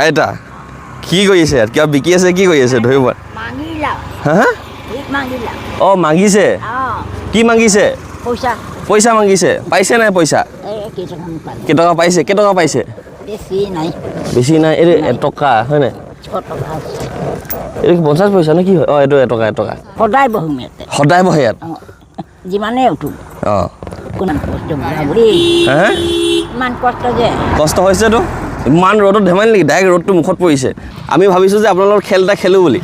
আইতা কি কৰি আছে ইয়াত? কিবা বিকি আছে কি কৰি আছে? ধৰিব হা অঁ মাগিছে? কি মাগিছে? পইচা। মাগিছে? পাইছে নাই পইচা? কেইটকা পাইছে? কেইটকা পাইছে? বেছি নাই। এইটো এটকা হয় নাই এইটো পঞ্চাছ পইচা নে কি হয়? অঁ এইটো এটকা এটকা। সদায় বহোঁ ইয়াতে। সদায় বহে ইয়াত? অঁ যিমানেই উঠো। অঁ। কষ্ট হৈছেতো ইমান ৰ'দত ধেমালি নেকি? ডাইৰেক্ট ৰ'দটো মুখত পৰিছে। আমি ভাবিছোঁ যে আপোনালোকৰ খেল এটা খেলোঁ বুলি।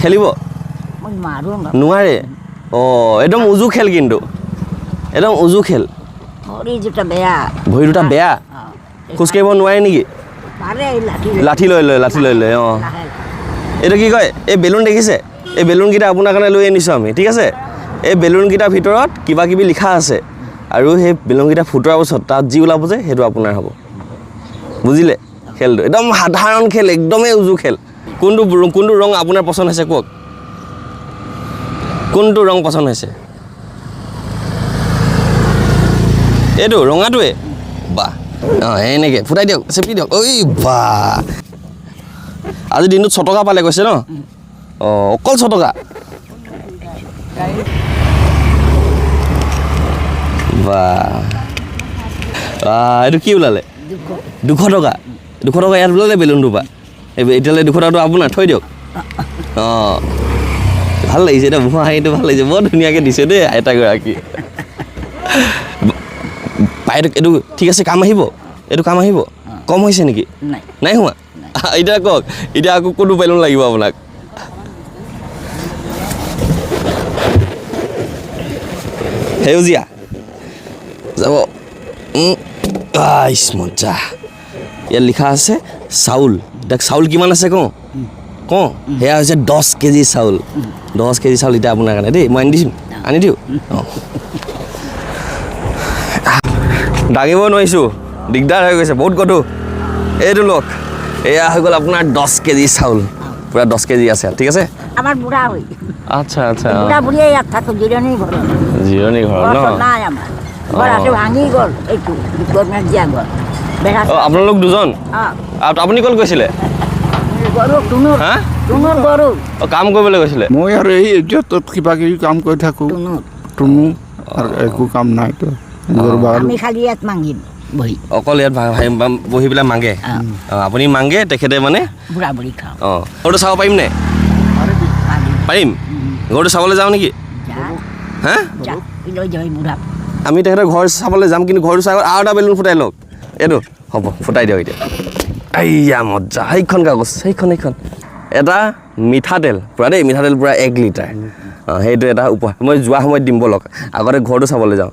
খেলিব? নোৱাৰে অঁ একদম উজু খেল কিন্তু। একদম উজু খেল। ভৰি দুটা বেয়া। খোজকাঢ়িব নোৱাৰে নেকি? লাঠি লৈ। লৈ লাঠি লৈ লৈ অঁ। এইটো কি কয়? এই বেলুন দেখিছে? এই বেলুনকেইটা আপোনাৰ কাৰণে লৈ আনিছোঁ আমি ঠিক আছে? এই বেলুনকেইটাৰ ভিতৰত কিবা কিবি লিখা আছে। আৰু সেই বেলুনকেইটা ফুটোৱাৰ পাছত তাত যি ওলাব যে সেইটো আপোনাৰ হ'ব। বুজিলে? খেলটো। একদম সাধাৰণ খেল একদমেই উজু খেল। কোনটো কোনটো ৰং আপোনাৰ পচন্দ হৈছে কওক? কোনটো ৰং পচন্দ হৈছে? এইটো ৰঙাটোৱে? বাহ। অঁ এনেকৈ। ফুটাই দিয়ক চেপি দিয়ক। ঐ বাহ। আজি দিনটোত ছটকা পালে কৈছে ন? অঁ অকল ছটকা? বা আহ, এইটো কি ওলালে? দুশ টকা। দুশ টকা ইয়াত ওলালে বেলুনটোৰ পৰা এতিয়ালৈ দুশ টকাটো আপোনাৰ থৈ দিয়ক। অঁ। ভালো লাগিছে এতিয়া মুখৰ হাঁহিটো ভালো লাগিছে। বৰ ধুনীয়াকৈ দিছে দেই আইতাগৰাকী। বাইদেউ এইটো ঠিক আছে কাম আহিব। এইটো কাম আহিব। কম হৈছে নেকি? নাই। নাই হোৱা? এতিয়া কওক এতিয়া আকৌ কোনটো বেলুন লাগিব আপোনাক? সেউজীয়া। যাব। আইচ মজা। ইয়াত লিখা আছে চাউল। এতিয়া চাউল কিমান আছে কওঁ? কওঁ? সেয়া হৈছে দহ কেজি চাউল। দহ কেজি চাউল এতিয়া আপোনাৰ কাৰণে। দেই মই আনি দিছোঁ। আনি দিওঁ? অঁ। দাঙিব নোৱাৰিছোঁ। দিগদাৰ হৈ গৈছে বহুত গধুৰ এইটো লওক। এয়া হৈ গ'ল আপোনাৰ দহ কেজি চাউল। পূৰা দহ কেজি আছে ঠিক আছে? আমাৰ বুঢ়া হৈ। আচ্ছা আচ্ছা বুঢ়া বুঢ়ীয়ে ইয়াত থাকোঁ জিৰণি ঘৰত। জিৰণি ঘৰ ঘৰ ন আছে ভাঙি গ'ল এইটো দিয়া ঘৰ আপোনালোক দুজন? আপুনি ক'ত গৈছিলে? কাম কৰিবলৈ গৈছিলে? মই আৰু এই য'ত কিবা কিবি কাম কৰি থাকোঁ। টুনুৰ। টুনু আৰু একো কাম নাইতো খালি ইয়াত মাগিম অকল ইয়াত বহি পেলাই মাগে আপুনি মাগে তেখেতে মানে? অঁ ঘৰটো চাব পাৰিম নে? পাৰিম। ঘৰটো চাবলৈ যাওঁ নেকি? হা? আমি তেখেতৰ ঘৰ চাবলৈ যাম, কিন্তু ঘৰটো চাই আৰু এটা বেলুন ফুটাই লওক। এইটো, হ'ব, ফুটাই দিয়ক এতিয়া। এইয়া মজা, সেইখন কাগজ, সেইখন সেইখন। এটা মিঠাতেল, পূৰা দেই, মিঠাতেল পূৰা এক লিটাৰ। অঁ, সেইটো এটা উপহাৰ। মই যোৱা সময়ত দিম ব'লক, আগতে ঘৰটো চাবলৈ যাওঁ।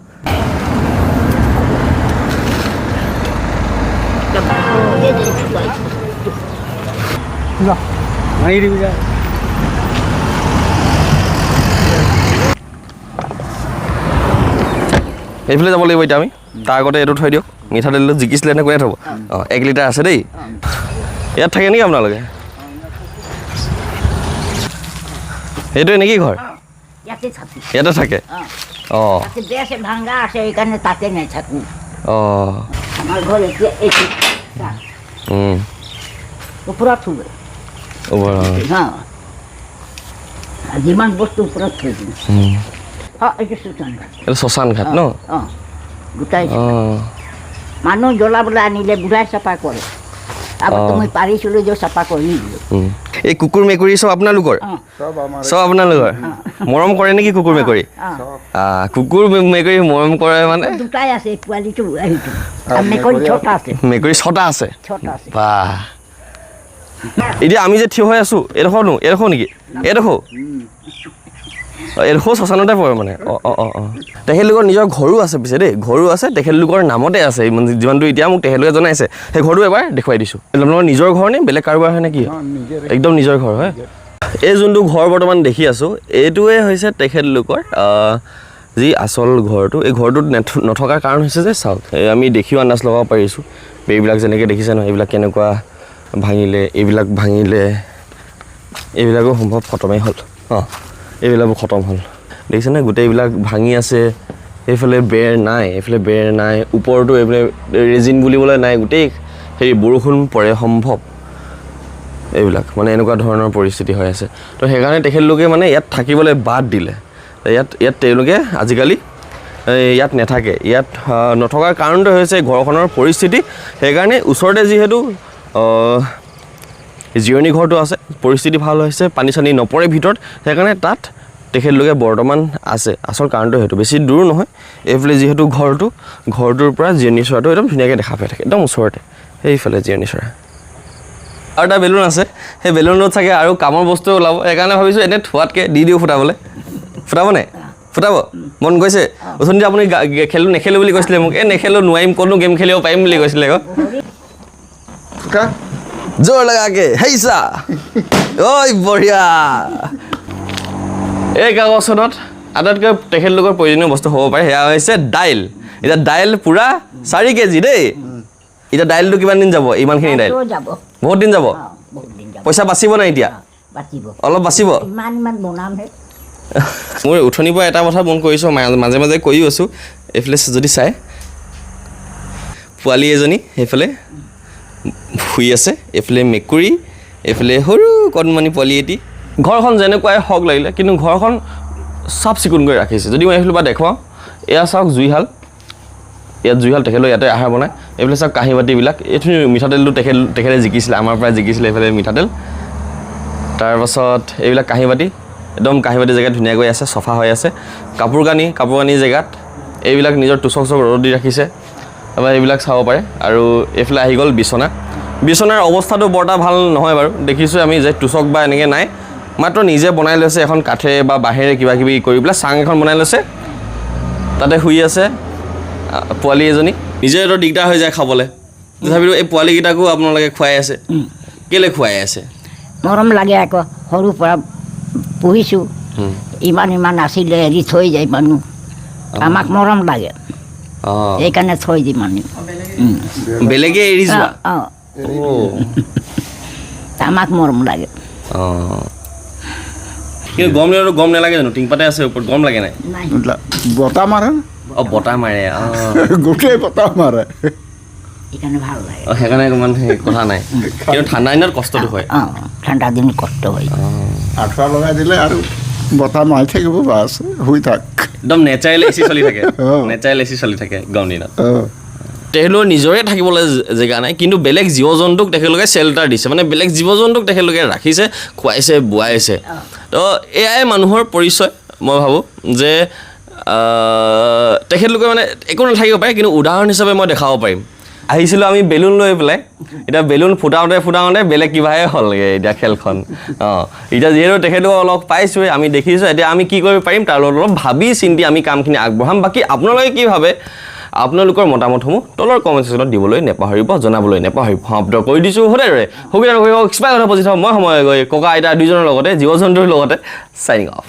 সেইফালে যাব লাগিব এতিয়া আমি। তাৰ আগতে এইটো থৈ দিয়ক। মিঠাতেলটো জিকিছিলে নে কোনে থ'ব? অঁ এক লিটাৰ আছে দেই। ইয়াত থাকে নেকি আপোনালোকে? সেইটোৱে নেকি ঘৰ? ইয়াতে থাকে? অঁ। ভাঙা আছে সেইকাৰণে তাতে নাই অঁ। আমাৰ ঘৰ এতিয়া এইটো। চা, উম, ওপৰত থ'ব। ওপৰ, অঁ। হা। যিমান বস্তু ওপৰত থৈ দিম। শ্মশান ঘাট ন? গোটাই অঁ মানুহ জ্বলাবলৈ আনিলে বুঢ়াই চাফা কৰে। আগতে মই পাৰিছিলোঁ যে চাফা কৰি দিলোঁ এই কুকুৰ মেকুৰী চব আপোনালোকৰ? চব আপোনালোকৰ? মৰম কৰে নেকি কুকুৰ মেকুৰী? কুকুৰ মেকুৰী মৰম কৰে মানে? দুটাই আছে পোৱালিটো মেকুৰী ছটা আছে। মেকুৰী ছটা আছে? বাহ এতিয়া আমি যে থিয় হৈ আছোঁ এইডোখৰনো এইডোখৰ নেকি? এইডোখৰ অঁ, এইডোখৰ শ্মশানতে পৰে মানে। অঁ অঁ অঁ অঁ। তেখেতলোকৰ নিজৰ ঘৰো আছে পিছে দেই। ঘৰো আছে তেখেতলোকৰ নামতে আছে। যিমানটো এতিয়া মোক তেখেতলোকে জনাইছে সেই ঘৰটো এবাৰ দেখুৱাই দিছোঁ। আপোনালোকৰ নিজৰ ঘৰ নে বেলেগ কাৰোবাৰ হয় নে কি? একদম নিজৰ ঘৰ হয়? এই যোনটো ঘৰ বৰ্তমান দেখি আছোঁ এইটোৱে হৈছে তেখেতলোকৰ যি আচল ঘৰটো। এই ঘৰটোত নেথ- নথকাৰ কাৰণ হৈছে যে চাওক এই আমি দেখিও আন্দাজ লগাব পাৰিছোঁ। এইবিলাক যেনেকৈ দেখিছে নহয় এইবিলাক কেনেকুৱা ভাঙিলে এইবিলাক ভাঙিলে এইবিলাকো সম্ভৱ খতমেই হ'ল। অঁ। এইবিলাকো খতম হ'ল। দেখিছেনে? গোটেইবিলাক ভাঙি আছে। এইফালে বেৰ নাই এইফালে বেৰ নাই। ওপৰতো এইফালে ৰেজিন বুলিবলৈ নাই গোটেই। হেৰি বৰষুণ পৰে সম্ভৱ। এইবিলাক মানে এনেকুৱা ধৰণৰ পৰিস্থিতি হৈ আছে। তো সেইকাৰণে তেখেতলোকে মানে ইয়াত থাকিবলৈ বাদ দিলে। ইয়াত ইয়াত তেওঁলোকে আজিকালি ইয়াত নাথাকে। ইয়াত নথকাৰ কাৰণটো হৈছে ঘৰখনৰ পৰিস্থিতি। সেইকাৰণে ওচৰতে যিহেতু জিৰণি ঘৰটো আছে পৰিস্থিতি ভালো হৈছে পানী চানী নপৰে ভিতৰত সেইকাৰণে তাত তেখেতলোকে বৰ্তমান আছে। আচল কাৰণটো সেইটো বেছি দূৰ নহয় এইফালে যিহেতু ঘৰটো ঘৰটোৰ পৰা জিৰণি চৰাটো একদম ধুনীয়াকৈ দেখা পাই থাকে একদম ওচৰতে সেইফালে জিৰণি চৰা। আৰু এটা বেলুন আছে সেই বেলুনত চাগে আৰু কামৰ বস্তু ওলাব সেইকাৰণে ভাবিছোঁ এনে থোৱাতকৈ দি দিওঁ ফুটাবলৈ। ফুটাব নাই ফুটাব? মন গৈছে? অথনিতে আপুনি খেলো নেখেলো বুলি কৈছিলে মোক এই নেখেলো নোৱাৰিম ক'তনো গেম খেলিব পাৰিম বুলি কৈছিলে আকৌ। জোৰ লগাকে হেইছা ঐ বঢ়িয়া এই কাগজখনত আটাইতকৈ তেখেতলোকৰ প্ৰয়োজনীয় বস্তু হ'ব পাৰে সেয়া হৈছে দাইল। এতিয়া দাইল পূৰা চাৰি কেজি দেই। এতিয়া দাইলটো কিমান দিন যাব? ইমানখিনি দাইল। যাব। বহুত দিন যাব? অ, বহুত দিন যাব। পইচা বাচিব নাই এতিয়া? অলপ বাচিব? মোৰ উঠনিৰ পৰা এটা কথা মন কৰিছোঁ মা- মাজে মাজে কৈও আছোঁ। এইফালে যদি চাই পোৱালি এজনী সেইফালে। শুই আছে, এইফালে মেকুৰী, এইফালে সৰু কণমানি পোৱালি এটি। ঘৰখন যেনেকুৱাই হওক লাগিলে, কিন্তু ঘৰখন চাফ চিকুণকৈ ৰাখিছে। যদি মই এইফালৰ পৰা দেখুৱাওঁ, এয়া চাওক জুইশাল ইয়াত জুইশাল তেখেতলৈ ইয়াতে আহাৰ বনায় এইফালে চাওক কাঁহী বাতিবিলাক। এইটো মিঠাতেলটো তেখেত, তেখেতে জিকিছিলে, আমাৰ পৰা জিকিছিলে এইফালে মিঠাতেল। তাৰপাছত এইবিলাক কাঁহী বাতি, একদম কাঁহী বাতি জেগাত ধুনীয়াকৈ আছে, চফা হৈ আছে। কাপোৰ কানি কাপোৰ কানি জেগাত এইবিলাক নিজৰ টুচক চক ৰ'দত দি ৰাখিছে। তাৰপৰা এইবিলাক চাব পাৰে। আৰু এইফালে আহি গ'ল বিচনা বিচনাৰ অৱস্থাটো বৰ এটা ভালো নহয় বাৰু। দেখিছোঁ আমি যে টুচক বা এনেকৈ নাই। মাত্ৰ নিজে বনাই লৈছে এখন কাঠেৰে বা বাঁহেৰে কিবা কিবি কৰি পেলাই চাং এখন বনাই লৈছে। তাতে শুই আছে পোৱালি এজনী। নিজেতো দিগদাৰ হৈ যায় খাবলৈ। তথাপিতো এই পোৱালিকেইটাকো আপোনালোকে খুৱাই আছে। কেলৈ খুৱাই আছে? মৰম লাগে আকৌ। সৰুৰ পৰা পুহিছোঁ। ইমান ইমান আছিলে এৰি থৈ যায় মানুহ। আমাক মৰম লাগে। সেইকাৰণে থৈ দিম মানুহ বেলেগে এৰি যোৱা আমাক মৰম লাগে। অঁ। কিন্তু গৰম দিনতো গৰম নালাগে জানো? টিংপাতে আছে ওপৰত গৰম লাগে নাই? বতাহ মাৰে? অঁ বতাহ মাৰে অঁ। গোটেই বতাহ মাৰে। সেইকাৰণে ভালো লাগে। অঁ সেইকাৰণে ইমান কথা নাই। কিন্তু ঠাণ্ডা দিনত কষ্টটো হয়। অঁ ঠাণ্ডা দিন কষ্ট হয়। আঁঠুৱা লগাই দিলে আৰু বতাহ মাৰি থাকিব বাছ শুই থাক। একদম নেচাৰেল এ চি চলি থাকে। অঁ। নেচাৰেল এ চি চলি থাকে গৰম দিনত। অঁ। তেখেতলোকৰ নিজৰে থাকিবলৈ জেগা নাই কিন্তু বেলেগ জীৱ জন্তুক তেখেতলোকে শ্বেল্টাৰ দিছে। মানে বেলেগ জীৱ জন্তুক তেখেতলোকে ৰাখিছে খুৱাইছে বোৱাইছে। তো এয়াই মানুহৰ পৰিচয় মই ভাবোঁ যে তেখেতলোকে মানে একো নাথাকিব পাৰে কিন্তু উদাহৰণ হিচাপে মই দেখাব পাৰিম। আহিছিলোঁ আমি বেলুন লৈ পেলাই। এতিয়া বেলুন ফুটাওঁতে ফুটাওঁতে বেলেগ কিবাহে হ'লগৈ এতিয়া খেলখন। অঁ, এতিয়া যিহেতু তেখেতলোকক অলপ পাইছোঁৱে আমি দেখিছোঁ, এতিয়া আমি কি কৰিব পাৰিম, তাৰ লগত অলপ ভাবি চিন্তি আমি কামখিনি আগবঢ়াম। বাকী আপোনালোকে কি ভাবে? আপোনালোকৰ মতামতসমূহ তলৰ কমেণ্ট ছেকশ্যনত দিবলৈ নেপাহৰিব, জনাবলৈ নেপাহৰিব। সমাপ্ত কৰি দিছোঁ সদায়ৰে সুবিধা নকৰিব এক্সপায়াৰ কথা মই সময় গৈ, ককা আইতা দুইজনৰ লগতে জীৱ জন্তুৰ লগতে চাইনিং অফ